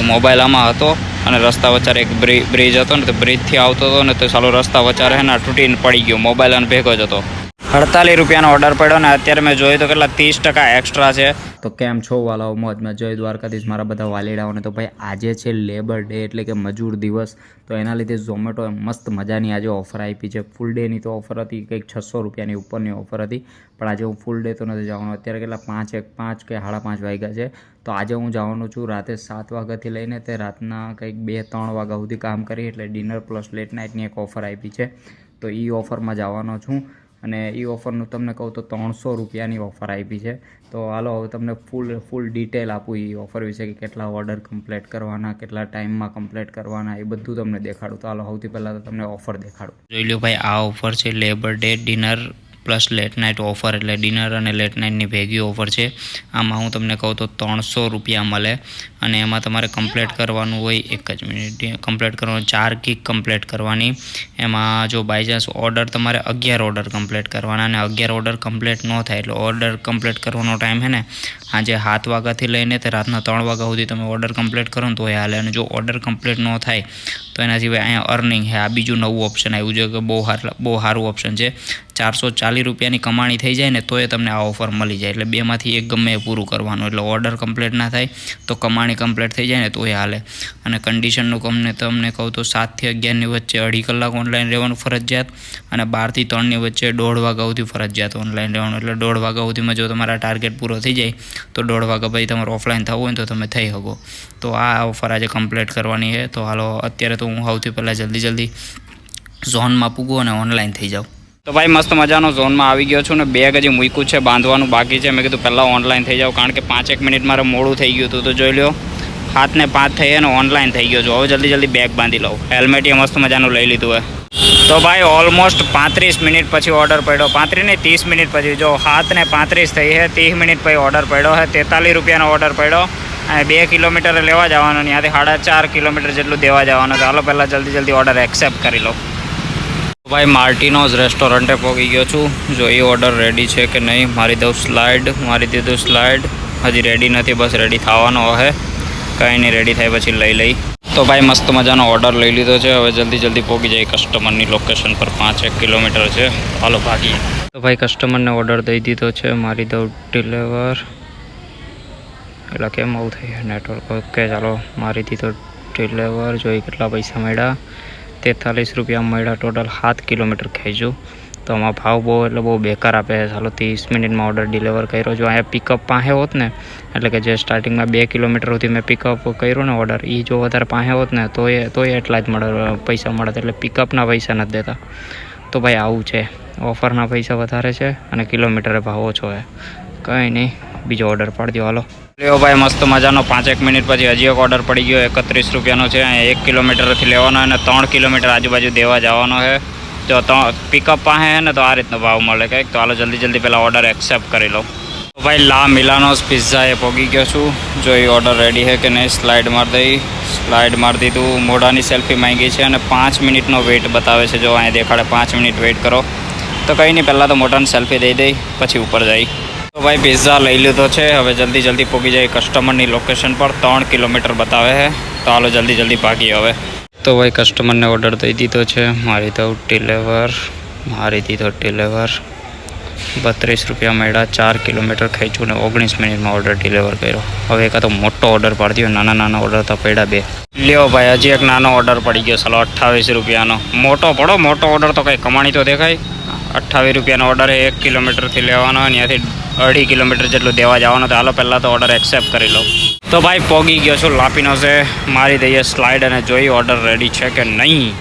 તો મોબાઈલ આમાં હતો અને રસ્તા વચ્ચે એક બ્રિ- બ્રિજ હતો ને તો બ્રિજથી આવતો હતો ને તો ચાલો રસ્તા વચ્ચે હે ને તૂટીને પડી ગયો મોબાઈલ અને ભેગો જ હતો. અડતાલીસ રૂપિયાનો ઓર્ડર પડ્યો ને અત્યારે મેં જોયું તો કેટલા ત્રીસ ટકા એક્સ્ટ્રા છે. તો કેમ છો વાલાઓ? મોજમાં જય દ્વારકાધીશ, મારા બધા વાલીડાઓને. તો ભાઈ, આજે છે લેબર ડે એટલે કે મજૂર દિવસ. તો એના લીધે ઝોમેટોએ મસ્ત મજાની આજે ઓફર આપી છે. ફૂલ ડેની તો ઓફર હતી, કંઈક છસો રૂપિયાની ઉપરની ઓફર હતી. પણ આજે હું ફૂલ ડે તો નથી જવાનો. અત્યારે કેટલા પાંચ એક પાંચ કે સાડા પાંચ વાગ્યા છે. તો આજે હું જવાનો છું રાતે સાત વાગ્યાથી લઈને તે રાતના કંઈક બે ત્રણ વાગ્યા સુધી કામ કરી એટલે ડિનર પ્લસ લેટ નાઇટની એક ઓફર આપી છે. તો એ ઓફરમાં જવાનો છું. અને એ ઓફરનું તમને કહું તો ત્રણસો રૂપિયાની ઓફર આપી છે. તો હાલો, હવે તમને ફૂલ ફૂલ ડિટેલ આપું એ ઓફર વિશે કે કેટલા ઓર્ડર કમ્પ્લીટ કરવાના, કેટલા ટાઈમમાં કમ્પ્લીટ કરવાના, એ બધું તમને દેખાડું. તો હાલો, સૌથી પહેલાં તો તમને ઓફર દેખાડું. જોઈ લો ભાઈ, આ ઓફર છે labour day dinner plus late night offer એટલે ડિનર અને લેટ નાઇટની ભેગી ઓફર છે. આમાં હું તમને કહું તો ત્રણસો રૂપિયા મળે અને એમાં તમારે કમ્પ્લેટ કરવાનું હોય એક જ મિનિટ. કમ્પ્લેટ કરવાનું ચાર કિક કમ્પ્લેટ કરવાની. એમાં જો બાય ચાન્સ ઓર્ડર તમારે અગિયાર ઓર્ડર કમ્પ્લેટ કરવાના અને અગિયાર ઓર્ડર કમ્પ્લેટ ન થાય એટલે ઓર્ડર કમ્પ્લેટ કરવાનો ટાઈમ છે આજે સાત વાગ્યાથી લઈને તે રાતના ત્રણ વાગ્યા સુધી તમે ઓર્ડર કમ્પ્લેટ કરો ને તો એ હાલે. અને જો ઓર્ડર કમ્પ્લેટ ન થાય તો એના સિવાય અહીંયા અર્નિંગ છે આ બીજું નવું ઓપ્શન આવ્યું છે કે બહુ હાર બહુ સારું ઓપ્શન છે. ચારસો ચાલીસ રૂપિયાની કમાણી થઈ જાય ને તોય તમને આ ઓફર મળી જાય. એટલે બેમાંથી એક ગમે એ પૂરું કરવાનું. એટલે ઓર્ડર કમ્પ્લીટ ના થાય તો કમાણી કમ્પ્લીટ થઈ જાય ને તોય હાલે. અને કન્ડિશનનું કમને તમને કહું તો સાતથી અગિયારની વચ્ચે અઢી કલાક ઓનલાઈન રહેવાનું ફરજિયાત અને બારથી ત્રણની વચ્ચે દોઢ વાગ્યા સુધી ફરજિયાત ઓનલાઈન રહેવાનું. એટલે દોઢ વાગ્યા સુધીમાં જો તમારા ટાર્ગેટ પૂરો થઈ જાય તો દોઢ વાગ્યા પછી તમારે ઓફલાઈન થવું હોય તો તમે થઈ શકો. તો આ ઓફર આજે કમ્પ્લીટ કરવાની છે. તો હાલો, અત્યારે તો હું સૌથી પહેલાં જલ્દી જલ્દી ઝોનમાં પૂગું અને ઓનલાઈન થઈ જાઉં. તો ભાઈ મસ્ત મજાનો ઝોનમાં આવી ગયો છું ને બેગ હજી મૂક્યું છે, બાંધવાનું બાકી છે. મેં કીધું પહેલાં ઓનલાઈન થઈ જાઉં કારણ કે પાંચેક મિનિટ મારે મોડું થઈ ગયું હતું. તો જોઈ લો હાથને પાંચ થઈ અને ઓનલાઈન થઈ ગયો છું. હવે જલ્દી જલ્દી બેગ બાંધી લઉં. હેલ્મેટ એ મસ્ત મજાનું લઈ લીધું હોય તો ભાઈ ઓલમોસ્ટ પાંત્રીસ મિનિટ પછી ઓર્ડર પડ્યો. પાંત્રીસ ને ત્રીસ મિનિટ પછી. જો હાથ ને પાંત્રીસ થઈ છે ત્રીસ મિનિટ પછી ઓર્ડર પડ્યો છે તેતાલીસ રૂપિયાનો ઓર્ડર પડ્યો. અને બે કિલોમીટર લેવા જવાનો. ત્યાંથી સાડા ચાર કિલોમીટર જેટલું દેવા જવાનું. ચાલો હાલો પહેલાં જલ્દી જલ્દી ઓર્ડર એક્સેપ્ટ કરી લો. ભાઈ માર્ટિનોઝ રેસ્ટોરન્ટે પહોંચી ગયો છું. જો એ ઓર્ડર રેડી છે કે નહીં, મારી દઉં સ્લાઇડ મારી દીધું સ્લાઇડ હજી રેડી નથી, બસ રેડી થવાનો હે. કંઈ નહીં રેડી થાય પછી લઈ લઈ. તો ભાઈ મસ્ત મજાનો ઓર્ડર લઈ લીધો છે. હવે જલ્દી જલ્દી પહોંચી જાય કસ્ટમરની લોકેશન પર. પાંચ એક કિલોમીટર છે. હાલો, ભાગીએ. તો ભાઈ કસ્ટમરને ઓર્ડર દઈ દીધો છે. મારી દઉં ડિલેવર એટલે કેમ આવું થઈ નેટવર્ક ઓકે ચાલો. મારી દીધો ડિલેવર જોઈ કેટલા પૈસા મળ્યા? તેતાલીસ રૂપિયા મળ્યા ટોટલ સાત કિલોમીટર ખેંચ્યું. તો આમાં ભાવ બહુ એટલે બહુ બેકાર આપે છે. ચાલો ત્રીસ મિનિટમાં ઓર્ડર ડિલિવર કર્યો. જો અહીંયા પિકઅપ પાસે હોત ને, એટલે કે જે સ્ટાર્ટિંગમાં બે કિલોમીટર સુધી મેં પિકઅપ કર્યો ને ઓર્ડર એ જો વધારે પાસે હોત ને, તો એ, તો એટલા જ મળે, પૈસા મળે. એટલે પિકઅપના પૈસા નથી દેતા. તો ભાઈ આવું છે. ઓફરના પૈસા વધારે છે અને કિલોમીટરે ભાવ ઓછો છે. કંઈ નહીં. બીજો ઓર્ડર પાડી દો હાલો. લ્યો ભાઈ, મસ્ત મજાનો પાંચેક મિનિટ પછી હજી એક ઓર્ડર પડી ગયો, એકત્રીસ રૂપિયાનો છે એક કિલોમીટરથી લેવાનો અને ત્રણ કિલોમીટર આજુબાજુ દેવા જવાનો છે. જો પિકઅપ પાસે હે ને, તો આ રીતનો ભાવ મળે કંઈક. તો હાલો, જલ્દી જલ્દી પહેલાં ઓર્ડર એક્સેપ્ટ કરી લો. ભાઈ, લા મિલાનોસ પિઝા એ પોગી ગયો છું. જો એ ઓર્ડર રેડી છે કે નહીં સ્લાઇડ મારી દઈ. સ્લાઇડ મારી દીધું. મોઢાની સેલ્ફી માંગી છે અને પાંચ મિનિટનો વેઇટ બતાવે છે. જો અહીંયા દેખાડે, પાંચ મિનિટ વેઇટ કરો. તો કંઈ નહીં, પહેલાં તો મોઢાની સેલ્ફી દઈ દઈ, પછી ઉપર જઈ. તો ભાઈ પિઝા લઈ લીધો છે. હવે જલ્દી જલ્દી પહોંચી જાય કસ્ટમરની લોકેશન પર. ત્રણ કિલોમીટર બતાવે છે. તો હાલો જલ્દી જલ્દી ભાગીએ હવે. તો ભાઈ કસ્ટમરને ઓર્ડર દઈ દીધો છે. મારી દઉં ડિલેવર મારી દીધો ડિલેવર બત્રીસ રૂપિયા મળ્યા. ચાર કિલોમીટર ખેંચ્યું ને ઓગણીસ મિનિટમાં ઓર્ડર ડિલિવર કર્યો. હવે એક તો મોટો ઓર્ડર પાડી દો નાના નાના ઓર્ડર તો પડ્યા બે. લ્યો ભાઈ, હજી એક નાનો ઓર્ડર પડી ગયો. સલો અઠ્ઠાવીસ રૂપિયાનો. મોટો પડો, મોટો ઓર્ડર તો કંઈ કમાણી તો દેખાય. અઠ્ઠાવીસ રૂપિયાનો ઓર્ડર એક કિલોમીટરથી લેવાનો અને ત્યાંથી અઢી કિલોમીટર જેટલું દેવા જવાનો તો હાલો પહેલાં તો ઓર્ડર એક્સેપ્ટ કરી લો. તો ભાઈ પોગી ગયો છું, લાપીનો છે. મારી દઈએ સ્લાઇડ અને જોઈ ઓર્ડર રેડી છે કે નહીં.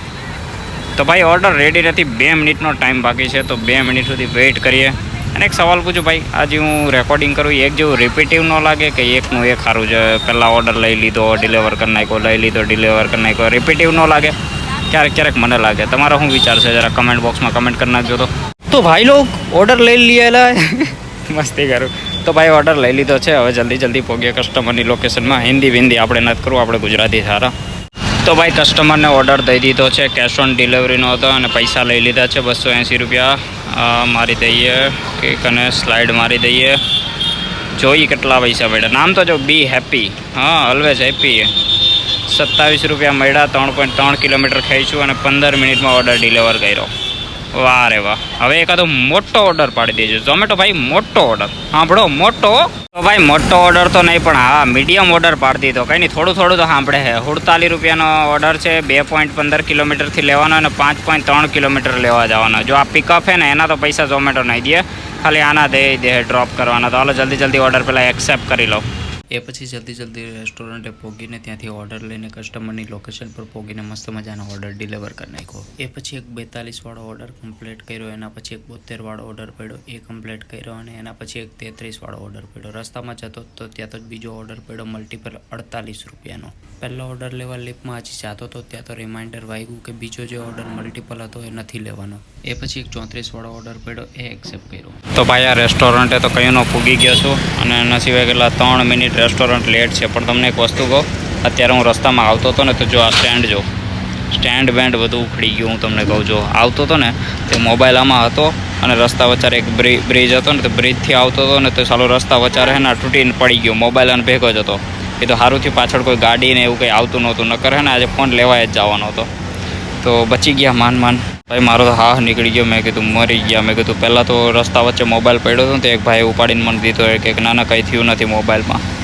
તો ભાઈ ઓર્ડર રેડી નથી, બે મિનિટનો ટાઈમ બાકી છે, તો બે મિનિટ સુધી વેઇટ કરીએ. અને એક સવાલ પૂછું ભાઈ, આજે હું રેકોર્ડિંગ કરું, એક જેવું રિપીટિવ ન લાગે કે એકનું એક સારું છે? પહેલાં ઓર્ડર લઈ લીધો ડિલિવર કરી નાખ્યો, લઈ લીધો ડિલિવર કરી નાખ્યો. રિપીટિવ ન લાગે? ક્યારેક ક્યારેક મને લાગે. તમારો શું વિચાર છે? જરા કમેન્ટ બોક્સમાં કમેન્ટ કરી નાખજો તો. તો ભાઈ લોક ઓર્ડર લઈ લીધેલા મસ્તી કરું. તો ભાઈ ઓર્ડર લઈ લીધો છે. હવે જલ્દી જલ્દી પહોંચીએ કસ્ટમરની લોકેશનમાં હિન્દી વિન્દી આપણે નથી કરવું, આપણે ગુજરાતી સારા. તો ભાઈ કસ્ટમરને ઓર્ડર દઈ દીધો છે. કેશ ઓન ડિલિવરીનો હતો અને પૈસા લઈ લીધા છે બસો એંસી રૂપિયા. મારી દઈએ કેક અને સ્લાઇડ મારી દઈએ. જોઈ કેટલા પૈસા મળ્યા. નામ તો જો બી હેપી હા ઓલવેઝ હેપી સત્તાવીસ રૂપિયા મળ્યા, ત્રણ પોઈન્ટ ત્રણ કિલોમીટર ખેંચ્યું અને પંદર મિનિટમાં ઓર્ડર ડિલિવર કર્યો. વાહ રે વાહ. હવે એકાદો મોટો ઓર્ડર પાડી દેજો. ઝોમેટો ભાઈ, મોટો ઓર્ડર સાંભળો, મોટો. તો ભાઈ, મોટો ઓર્ડર તો નહીં, પણ હા મીડિયમ ઓર્ડર પાડી દીધો. કંઈ નહીં, થોડું થોડું તો સાંભળે છે. સુડતાલીસ રૂપિયાનો ઓર્ડર છે, બે પોઈન્ટ પંદર કિલોમીટરથી લેવાનો અને પાંચ પોઈન્ટ ત્રણ કિલોમીટર લેવા જવાનો. જો આ પિકઅપ છે ને, એના તો પૈસા ઝોમેટો નહીં દે. ખાલી આના દે દે ડ્રોપ કરવાના. તો હાલો, જલ્દી જલ્દી ઓર્ડર પહેલાં એક્સેપ્ટ કરી લો. એ પછી જલ્દી જલ્દી રેસ્ટોરન્ટે પોગીને ત્યાંથી ઓર્ડર લઈને કસ્ટમરની લોકેશન પર પોગીને મસ્ત મજાનો ઓર્ડર ડિલિવર કરી નાખ્યો. એ પછી એક બેતાલીસવાળો ઓર્ડર કમ્પ્લીટ કર્યો, એના પછી એક બોતેરવાળો ઓર્ડર પડ્યો, એ કમ્પ્લીટ કર્યો અને એના પછી એક તેત્રીસ વાળો ઓર્ડર પડ્યો. રસ્તામાં જતો તો ત્યાં તો બીજો ઓર્ડર પડ્યો મલ્ટીપલ અડતાલીસ રૂપિયાનો. પહેલો ઓર્ડર લેવા લિફ્ટમાં હજી જતો તો ત્યાં તો રિમાઇન્ડર વાગ્યું કે બીજો જે ઓર્ડર મલ્ટીપલ હતો એ નથી લેવાનો. એ પછી એક ચોત્રીસવાળો ઓર્ડર પડ્યો, એ એક્સેપ્ટ કર્યો. તો ભાઈ આ રેસ્ટોરન્ટે તો કયુંનો પૂગી ગયો છું અને એના સિવાય કેટલા ત્રણ મિનિટ રેસ્ટોરન્ટ લેટ છે. પણ તમને એક વસ્તુ કહું, અત્યારે હું રસ્તામાં આવતો હતો ને, તો જો આ સ્ટેન્ડ જો, સ્ટેન્ડ બેન્ડ બધું ઉખડી ગયું હું તમને કહું જો. આવતો હતો ને, તે મોબાઈલ આમાં હતો અને રસ્તા વચારે એક બ્રિ- બ્રિજ હતો ને, તો બ્રિજથી આવતો હતો ને, તો સાલો રસ્તા વચારે હે ને તૂટીને પડી ગયો, મોબાઈલ અને ભેગો જ હતો. એ તો સારુંથી પાછળ કોઈ ગાડી ને એવું કંઈ આવતું નહોતું, નકર હે ને, આજે ફોન લેવાય જ જવાનો હતો. તો બચી ગયા માન માન. ભાઈ, મારો તો હા નીકળી ગયો. મેં કીધું, મરી ગયા. મેં કીધું, પહેલાં તો રસ્તા વચ્ચે મોબાઈલ પડ્યો હતો ને, તો એક ભાઈ ઉપાડીને મને દીધો. કે ના ના કંઈ થયું નથી મોબાઈલમાં.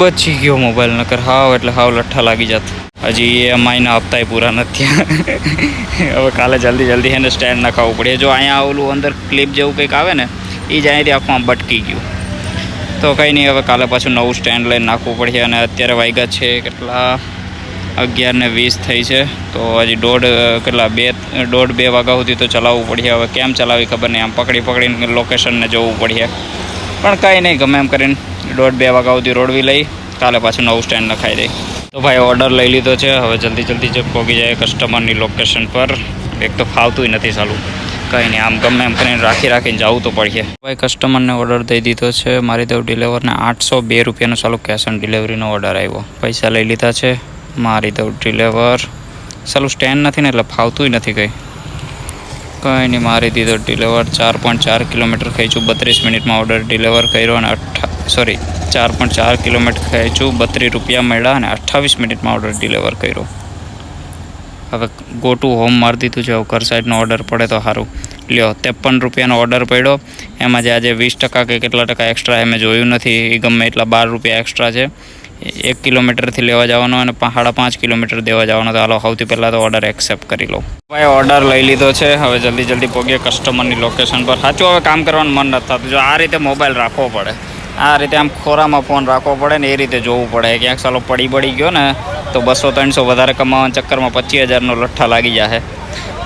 બચી ગયો મોબાઈલ નકર હાવ એટલે હાવ લઠ્ઠા લાગી જાત. હજી એ અમાઈના હપ્તાય પૂરા નથી હવે કાલે જલ્દી જલ્દી એને સ્ટેન્ડ નખાવવું પડે. જો અહીંયા ઓલું અંદર ક્લિપ જેવું કંઈક આવે ને, એ જ અહીંયાથી આખું બટકી ગયું. તો કંઈ નહીં, હવે કાલે પાછું નવું સ્ટેન્ડ લઈને નાખવું પડશે અને અત્યારે વાગ્યા છે કેટલા? અગિયાર ને વીસ થઈ છે. તો હજી દોઢ કેટલા? બે, દોઢ બે વાગ્યા સુધી તો ચલાવવું પડશે. હવે કેમ ચલાવી ખબર નહીં. આમ પકડી પકડીને લોકેશનને જોવું પડશે. પણ કાંઈ નહીં, ગમે એમ કરીને દોઢ બે વાગ્યા સુધી રોડવી લઈ, કાલે પાછું નવું સ્ટેન્ડ નખાઈ દઈ તો ભાઈ ઓર્ડર લઈ લીધો છે, હવે જલ્દી જલ્દી જ પહોંચી જાય કસ્ટમરની લોકેશન પર, એક તો ફાવતું નથી સાલું કંઈ નહીં, આમ ગમે એમ કરીને રાખી રાખીને જવું તો પડશે. ભાઈ કસ્ટમરને ઓર્ડર દઈ દીધો છે, મારી દઉં ડિલિવરને આઠસો બે રૂપિયાનો ચાલુ કેશ ઓન ડિલિવરીનો ઓર્ડર આવ્યો. પૈસા લઈ લીધા છે, મારી દઉં ડિલિવર ચાલું સ્ટેન્ડ નથી ને એટલે ફાવતું નથી કંઈ. કંઈ નહીં, મારી દીધો ડિલિવર ચાર પોઈન્ટ ચાર કિલોમીટર ખેંચું બત્રીસ મિનિટમાં ઓર્ડર ડિલિવર કર્યો અને અઠ્ઠા સોરી ચાર પોઈન્ટ ચાર કિલોમીટર ખેંચું બત્રીસ રૂપિયા મળ્યા અને અઠ્ઠાવીસ મિનિટમાં ઓર્ડર ડિલિવર કર્યો. હવે ગો ટુ હોમ મારી દીધું છે ઘર સાઈડનો ઓર્ડર પડે તો સારું. લ્યો, ત્રેપન રૂપિયાનો ઓર્ડર પડ્યો, એમાં જે આજે વીસ ટકા કે કેટલા ટકા એક્સ્ટ્રા એ મેં જોયું નથી એ ગમે એટલા બાર રૂપિયા એક્સ્ટ્રા છે. એક કિલોમીટરથી લેવા જવાનો અને સાડા પાંચ કિલોમીટર દેવા જવાનો. તો હાલો, સૌથી પહેલાં તો ઓર્ડર એક્સેપ્ટ કરી લો ભાઈ ઓર્ડર લઈ લીધો છે. હવે જલ્દી જલ્દી પહોંચીએ કસ્ટમરની લોકેશન પર. સાચું, હવે કામ કરવાનું મન નથી થતું. જો આ રીતે મોબાઈલ રાખવો પડે. આ રીતે આમ ખોરામાં ફોન રાખવો પડે ને એ રીતે જોવું પડે. ક્યાંક સાલો પડી પડી ગયો ને, તો બસો ત્રણસો વધારે કમાવાના ચક્કરમાં પચીસ હજારનો લઠ્ઠા લાગી જશે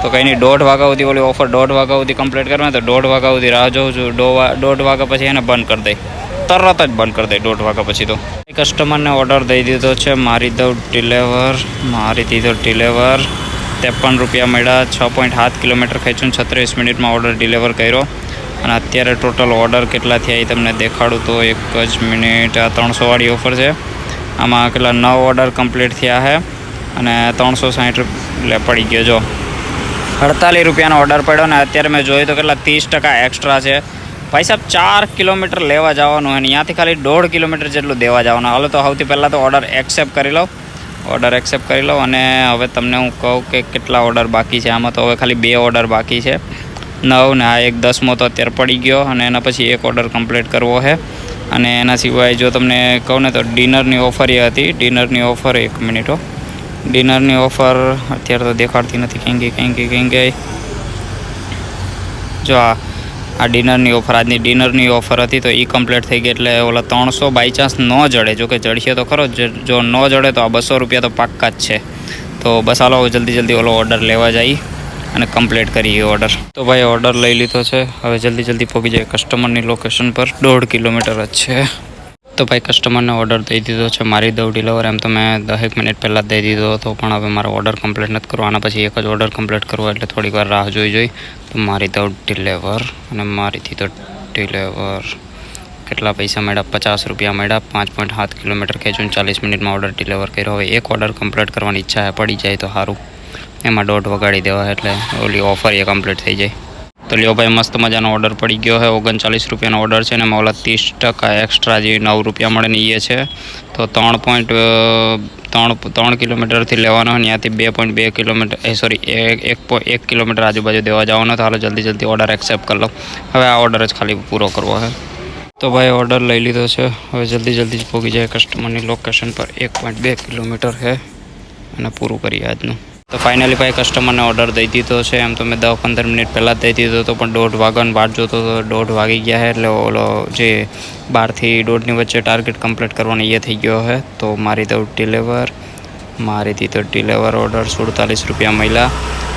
તો કંઈ નહીં, દોઢ વાગ્યા સુધી ઓલી ઓફર દોઢ વાગ્યા સુધી કમ્પ્લીટ કરવાની તો દોઢ વાગ્યા સુધી રાહ જોઉં છું. દોઢ વાગ્યા પછી એને બંધ કરી દઈ તરત જ બંધ કરી દઈ દોઢ વાગ્યા પછી તો. કસ્ટમરને ઓર્ડર દઈ દીધો છે, મારી દઉં ડિલેવર મારી દીધો ડિલેવર ત્રેપન રૂપિયા મળ્યા, છ પોઈન્ટ સાત કિલોમીટર ખેંચું છત્રીસ મિનિટમાં ઓર્ડર ડિલિવર કર્યો. અને અત્યારે ટોટલ ઓર્ડર કેટલા થયા એ તમને દેખાડું તો એક જ મિનિટ, આ ત્રણસોવાળી ઓફર છે. આમાં કેટલા નવ ઓર્ડર કમ્પ્લીટ થયા છે અને ત્રણસો સાહીઠ રૂપિયા પડી ગયો જો. અડતાલીસ રૂપિયાનો ઓર્ડર પડ્યો ને અત્યારે મેં જોયું તો કેટલા ત્રીસ ટકા એક્સ્ટ્રા છે. ભાઈ સાહેબ, ચાર કિલોમીટર લેવા જવાનું અને ત્યાંથી ખાલી દોઢ કિલોમીટર જેટલું દેવા જવાનું હાલો તો સૌથી પહેલાં તો ઓર્ડર એક્સેપ્ટ કરી લો ઓર્ડર એક્સેપ્ટ કરી લો અને હવે તમને હું કહું કે કેટલા ઓર્ડર બાકી છે. આમાં તો હવે ખાલી બે ઓર્ડર બાકી છે. નવ ને આ એક દસમો તો અત્યારે પડી ગયો અને એના પછી એક ઓર્ડર કમ્પ્લીટ કરવો છે. અને એના સિવાય જો તમને કહું ને તો ડિનરની ઓફર એ હતી. ડિનરની ઓફર એક મિનિટો ડિનરની ઓફર અત્યારે તો દેખાડતી નથી. કેમ ગઈ, ક્યાં ગઈ ક્યાં ગઈ? જો આ આ ડિનરની ઓફર, આજની ડિનરની ઓફર હતી તો એ કમ્પ્લીટ થઈ ગઈ એટલે ઓલા ત્રણસો બાય ચાન્સ ન જડે. જો કે જડશે તો ખરો, જ ન જડે તો આ બસો રૂપિયા તો પાક્કા જ છે. તો બસ હાલો જલ્દી જલ્દી ઓલો ઓર્ડર લેવા જઈએ અને કમ્પ્લીટ કરીએ ઓર્ડર તો ભાઈ ઓર્ડર લઈ લીધો છે. હવે જલ્દી જલ્દી પહોંચી જાય કસ્ટમરની લોકેશન પર. દોઢ કિલોમીટર જ છે. તો ભાઈ કસ્ટમરને ઓર્ડર દઈ દીધો છે. મારી દઉં ડિલિવર એમ તો મેં દસેક મિનિટ પહેલાં જ દઈ દીધો હતો, પણ હવે મારો ઓર્ડર કમ્પ્લીટ નથી કરવો આના પછી એક જ ઓર્ડર કમ્પ્લીટ કરવો એટલે થોડીક વાર રાહ જોઈ જોઈ. તો મારી દઉં ડિલિવર અને મારીથી તો ડિલિવર કેટલા પૈસા મળ્યા? પચાસ રૂપિયા મળ્યા. પાંચ પોઈન્ટ સાત કિલોમીટર ખેંચું ચાલીસ મિનિટમાં ઓર્ડર ડિલિવર કર્યો. હવે એક ઓર્ડર કમ્પ્લીટ કરવાની ઈચ્છા પડી જાય તો સારું. એમાં દોઢ વગાડી દેવા એટલે ઓલી ઓફર એ કમ્પ્લીટ થઈ જાય. તો લ્યો ભાઈ, મસ્ત મજાનો ઓર્ડર પડી ગયો છે. ઓગણચાલીસ રૂપિયાનો ઓર્ડર છે અને એમાં ત્રીસ ટકા એક્સ્ટ્રા જે નવ રૂપિયા મળે ને એ છે. તો ત્રણ પોઈન્ટ ત્રણ ત્રણ કિલોમીટરથી લેવાનો હોય ત્યાંથી બે પોઈન્ટ બે કિલોમીટર, એ સોરી એક એક કિલોમીટર આજુબાજુ દેવા જવાનો. તો હાલો જલ્દી જલ્દી ઓર્ડર એક્સેપ્ટ કરી લો. હવે આ ઓર્ડર જ ખાલી પૂરો કરવો છે. તો ભાઈ ઓર્ડર લઈ લીધો છે. હવે જલ્દી જલ્દી જ પહોંચી જાય કસ્ટમરની લોકેશન પર. એક પોઈન્ટ બે કિલોમીટર છે. અને પૂરું કરીએ આજનું. તો ફાઇનલી ભાઈ કસ્ટમરને ઓર્ડર દઈ દીધો છે. એમ તો મેં દસ પંદર મિનિટ પહેલાં જ દઈ દીધો હતો, પણ દોઢ વાગ્યાનો વાટ જોતો હતો, દોઢ વાગી ગયા છે એટલે ઓલો જે બારથી દોઢની વચ્ચે ટાર્ગેટ કમ્પ્લીટ કરવાનો એ થઈ ગયો છે તો મારી તો ડિલેવર મારી તો ડિલેવર ઓર્ડર સુડતાલીસ રૂપિયા મળ્યા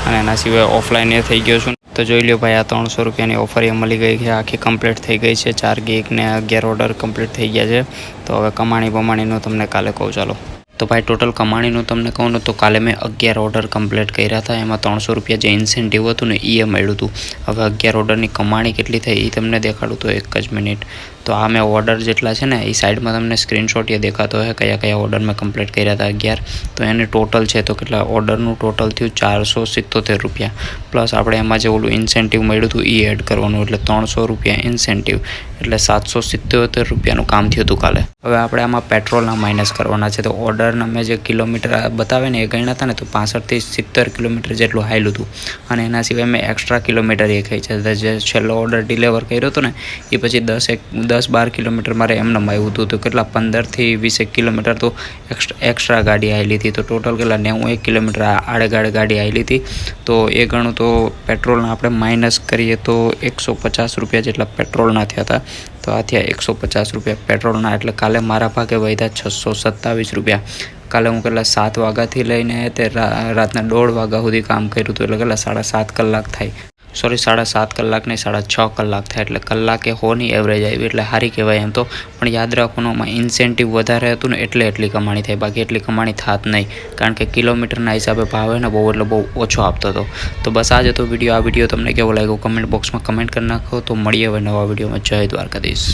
અને એના સિવાય ઓફલાઈન એ થઈ ગયો છું. તો જોઈ લો ભાઈ, આ ત્રણસો રૂપિયાની ઓફર એ મળી ગઈ છે. આખી કમ્પ્લીટ થઈ ગઈ છે. ચાર ગીક ને અગિયાર ઓર્ડર કમ્પ્લીટ થઈ ગયા છે. તો હવે કમાણી બમાણીનું તમને કાલે કહું, ચાલો. તો ભાઈ ટોટલ કમાણીનું તમને કહું તો કાલે મેં અગિયાર ઓર્ડર કમ્પ્લીટ કર્યા હતા. એમાં ત્રણસો રૂપિયા જે ઇન્સેન્ટિવ હતું ને એ મળ્યું હતું. હવે અગિયાર ઓર્ડરની કમાણી કેટલી થઈ એ તમને દેખાડું તો એક જ મિનિટ તો આ મેં ઓર્ડર જેટલા છે ને, એ સાઈડમાં તમને સ્ક્રીનશોટ એ દેખાતો હોય કયા કયા ઓર્ડર મેં કમ્પ્લીટ કર્યા હતા અગિયાર. તો એને ટોટલ છે તો કેટલા? ઓર્ડરનું ટોટલ થયું ચારસો સિત્તોતેર રૂપિયા. પ્લસ આપણે એમાં જે ઓલું ઇન્સેન્ટિવ મળ્યું હતું એ એડ કરવાનું એટલે ત્રણસો રૂપિયા ઇન્સેન્ટિવ એટલે સાતસો સિત્તોતેર રૂપિયાનું કામ થયું હતું કાલે. હવે આપણે આમાં પેટ્રોલના માઇનસ કરવાના છે. તો ઓર્ડરના મેં જે કિલોમીટર બતાવે ને, એ ગણ્યા હતા ને, તો પાસઠથી સિત્તેર કિલોમીટર જેટલું હાયલું હતું. અને એના સિવાય મેં એક્સ્ટ્રા કિલોમીટર એ ખાઈ છે. જે છેલ્લો ઓર્ડર ડિલિવર કર્યો હતો ને, એ પછી દસ એક દસ બાર કિલોમીટર મારે એમને આવ્યું હતું તો કેટલા પંદરથી વીસેક કિલોમીટર તો એક્સ્ટ્રા ગાડી આવેલી હતી. તો ટોટલ કેટલા, નેવું એક કિલોમીટર આડેગાડે ગાડી આવેલી હતી. તો એ ગણું તો પેટ્રોલના આપણે માઇનસ કરીએ તો એકસો પચાસ રૂપિયા જેટલા પેટ્રોલના થયા હતા. તો આ થયા એકસો પચાસ રૂપિયા પેટ્રોલના એટલે કાલે મારા ભાગે વધ્યા છસો સત્તાવીસ રૂપિયા. કાલે હું કેટલા સાત વાગ્યાથી લઈને તે રાતના દોઢ વાગ્યા સુધી કામ કર્યું હતું. એટલે કેટલા સાડા સાત કલાક થાય. સોરી, સાડા સાત કલાક નહીં, સાડા છ કલાક થાય એટલે કલાકે હોની એવરેજ આવી એટલે સારી કહેવાય એમ તો. પણ યાદ રાખવાનું આમાં ઇન્સેન્ટિવ વધારે હતું ને એટલે એટલી કમાણી થાય બાકી એટલી કમાણી થાત નહીં. કારણ કે કિલોમીટરના હિસાબે ભાવ ને બહુ, એટલે બહુ ઓછો આપતો હતો. તો બસ આજે તો વીડિયો, આ વીડિયો તમને કેવો લાગ્યો? કમેન્ટ બોક્સમાં કમેન્ટ કરી નાખો. તો મળીએ હવે નવા વિડીયોમાં. જય દ્વારકાધીશ.